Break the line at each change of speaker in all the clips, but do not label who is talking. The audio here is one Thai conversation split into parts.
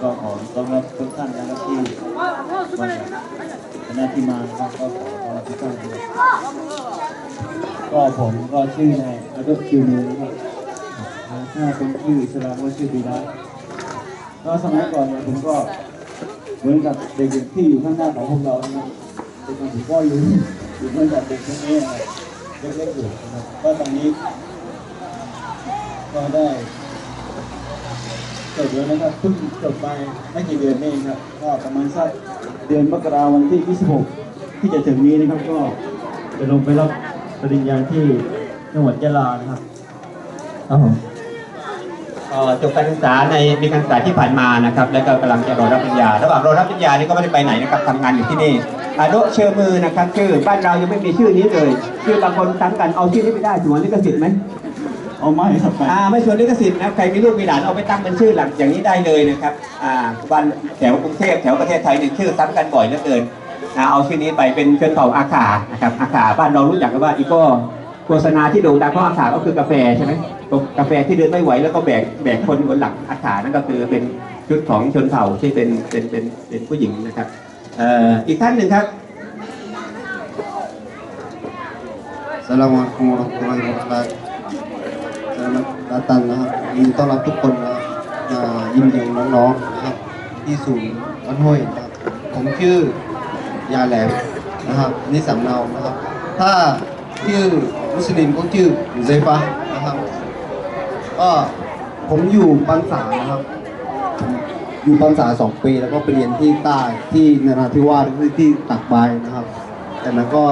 ก็ขอต้อนรับทุกท่านนะครับที่มาคณะที่มาครับก็ขอต้อนรับทุกท่านก็ผมก็ชื่อนายอาดุคิวนูนะครับถ้าเป็นชื่ออิสลามก็ชื่อบีดาก็สมัยก่อนเนี่ยผมก็เหมือนกับเด็กๆที่อยู่ข้างหน้าของพวกเรานะครับเป็นคนผมก็อยู่อยู่เหมือนกับเด็กคนนี้เล็กๆอยู่นะครับก็ตอนนี้ก็ได้ จบแล้วนะครับเพิ่งจบไปไม่กี่เดือนนี่เองครับก็ประมาณสักเดือนมกราวันที่ 26 ที่จะถึงนี้นะครับก็จะลงไปรับปริญญาที่จังหวัดยะลานะครับ
ครับผมก็จบการศึกษาในปีการศึกษาที่ผ่านมานะครับ แล้วก็กำลังจะรอรับปริญญาระหว่างรอรับปริญญานี่ก็ไม่ได้ไปไหนนะครับทำงานอยู่ที่นี่อาโดเชอร์มือนะครับชื่อบ้านเรายังไม่มีชื่อนี้เลยชื่อบางคนตั้งกันเอาชื่อนี้ไม่ได้สวนลิขสิทธิ์ไหม
เอาไม้ครับไป
อ่าไม่สวนลิขสิทธิ์นะใครมีลูกมีหลานเอาไปตั้งเป็นชื่อหลังอย่างนี้ได้เลยนะครับอ่าบ้านแถวกรุงเทพแถวประเทศไทยเนี่ยชื่อซ้ำกันบ่อยเหลือเกินอ่าเอาชื่อนี้ไปเป็นชนเผ่าอาขานะครับอาขาบ้านเรารู้จักกันว่าอีโก้โฆษณาที่โด่งดังเพราะอาขาก็คือกาแฟใช่ไหมกาแฟที่เดินไม่ไหวแล้วก็แบกแบกคนบนหลังอาขานั่นก็คือเป็นชุดของชนเผ่าที่เป็นเป็นเป็นเป็นผู้หญิงนะครับเอ่ออีกท่านหนึ่งครับ
Assalamualaikum warahmatullahi wabarakatuh. Selamat datang นะครับยินดีต้อนรับทุกคนนะครับอ่ายินดีน้องๆนะครับ ที่ศูนย์วัดห้วยนะครับ ผมชื่อยาแหลมนะครับนี่สำเนานะครับ ถ้าชื่อมุสลิมก็ชื่อเซฟะนะครับก็ผมอยู่ปันสานะครับ อยู่ปันสาสองปีแล้วก็ไปเรียนที่ใต้ที่นราธิวาสที่ที่ตักใบนะครับจากนั้นก็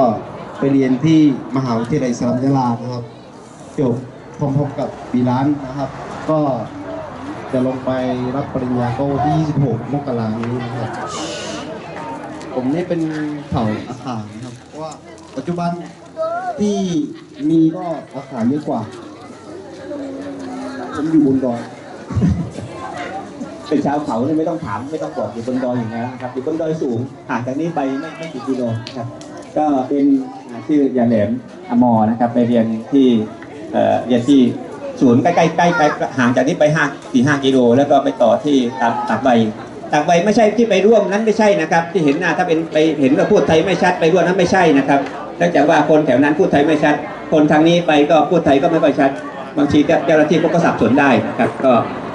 ไปเรียนที่มหาวิทยาลัยสลามยะลานะครับจบ พร้อมๆกับปีร้านนะครับ ก็จะลงไปรับปริญญาก็วันที่ 26 มกราคมนี้นะครับ ผมนี่เป็นเผ่าอาขานนะครับ เพราะว่าปัจจุบันที่มีก็อาขานเยอะกว่า ผมอยู่บนดอย
เป็นชาวเขาเนี่ยไม่ต้องถามไม่ต้องบอกอยู่บนดอยอย่างนั้นนะครับอยู่บนดอยสูงห่างจากนี้ไปไม่ไม่กี่กิโลนะครับ ก็เป็นชื่อยาแหลมอมอนะครับ ไปเรียนที่ เออเรียนที่ศูนย์ใกล้ใกล้ใกล้ใกล้ห่างจากนี้ไปห้าสี่ห้ากิโลแล้วก็ไปต่อที่ตากตากใบตากใบไม่ใช่ที่ไปร่วมนั้นไม่ใช่นะครับ ที่เห็นหน้าถ้าเป็นไปเห็นว่าพูดไทยไม่ชัดไปร่วมนั้นไม่ใช่นะครับเนื่องจากว่าคนแถวนั้นพูดไทยไม่ชัด คนทางนี้ไปก็พูดไทยก็ไม่ค่อยชัด บางทีเจ้าหน้าที่ก็สับสนได้นะครับก็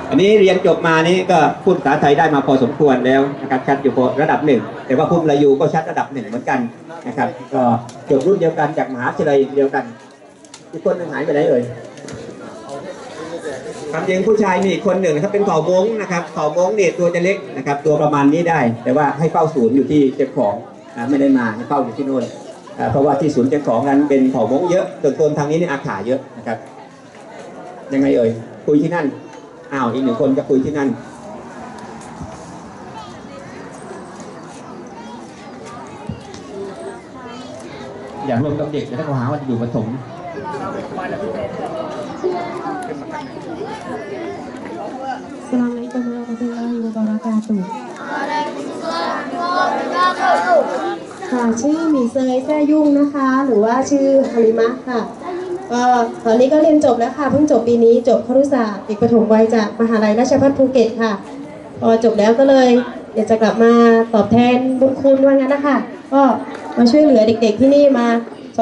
อันนี้เรียนจบมานี่ก็พูดภาษาไทยได้มาพอสมควรแล้วนะครับชัดอยู่พอระดับหนึ่งแต่ว่าพุ่มระยูก็ชัดระดับหนึ่งเหมือนกันนะครับ ก็จบรุ่นเดียวกันจากมหาวิทยาลัยเดียวกัน อีกคนหนึ่งหายไปไหนเอ่ยความจริงผู้ชายมีอีกคนหนึ่งนะครับเป็นเผ่ามงนะครับเผ่ามงเนี่ยตัวจะเล็กนะครับ ตัวประมาณนี้ได้ แต่ว่าให้เฝ้าศูนย์อยู่ที่เจ็บของอ่าไม่ได้มาให้เฝ้าอยู่ที่นู่นอ่าเพราะว่าที่ศูนย์เจ็บของนั้นเป็นเผ่ามงเยอะส่วนคนทางนี้เนี่ยอาขาเยอะนะครับ ยังไงเอ่ยคุยที่นั่นอ้าวอีกหนึ่งคนจะคุยที่นั่นอยากรวมกับเด็กแต่ถ้าเขาหาว่าจะอยู่ผสม
Assalamualaikum warahmatullahi wabarakatuh ค่ะชื่อหมีเซยแซ่ยุ่งนะคะ หรือว่าชื่อฮาริมะค่ะก็ตอนนี้ก็เรียนจบแล้วค่ะเพิ่งจบปีนี้จบครุศาสตร์เอกปฐมวัยจากมหาลัยราชภัฏภูเก็ตค่ะ พอจบแล้วก็เลยอยากจะกลับมาตอบแทนบุญคุณว่างั้นนะคะก็มาช่วยเหลือเด็กๆที่นี่มา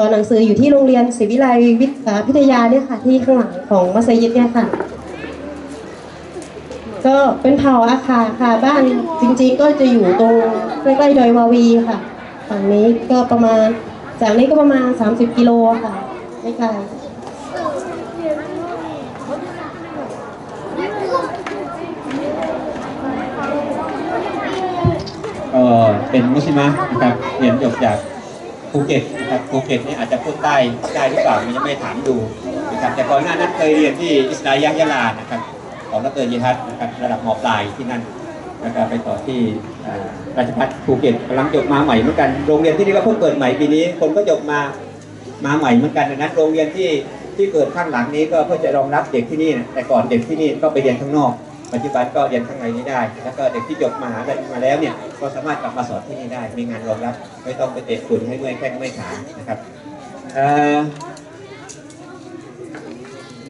สอนหนังสืออยู่ที่โรงเรียนศรีวิไลวิทยาพิทยาเนี่ยค่ะ ที่ข้างหลังของมัสยิดเนี่ยค่ะ ก็เป็นเผ่าอาคาค่ะ บ้านจริงๆก็จะอยู่ตรงใกล้ๆดอยวาวีค่ะฝั่งนี้ก็ประมาณจากนี้ก็ประมาณ 30 กิโลค่ะไม่ไกล
ก็เป็นมุสลิมะนะครับเรียนจบจาก ภูเก็ตนะครับภูเก็ตนี่อาจจะพูดใต้ได้หรือเปล่ามันยังไม่ถามดูนะครับแต่ก่อนหน้านั้นเคยเรียนที่อิสลามยะยะลานะครับของนักเรียนยิฮัดนะครับระดับมปลายที่นั่นแล้วก็ไปต่อที่ราชภัฏภูเก็ตกำลังจบมาใหม่เหมือนกันโรงเรียนที่นี่ก็เพิ่งเปิดใหม่ปีนี้ คนก็จบมามาใหม่เหมือนกันดังนั้นโรงเรียนที่ที่เกิดข้างหลังนี้ก็เพื่อจะรองรับเด็กที่นี่แต่ก่อนเด็กที่นี่ก็ไปเรียนข้างนอก ปัจจุบันก็เรียนข้างในนี้ได้ แล้วก็เด็กที่จบมหาลัยมาแล้วเนี่ยก็สามารถกลับมาสอนที่นี่ได้ มีงานรองรับ ไม่ต้องไปเตะฝุ่นให้เมื่อยแข้งเมื่อยขานะครับ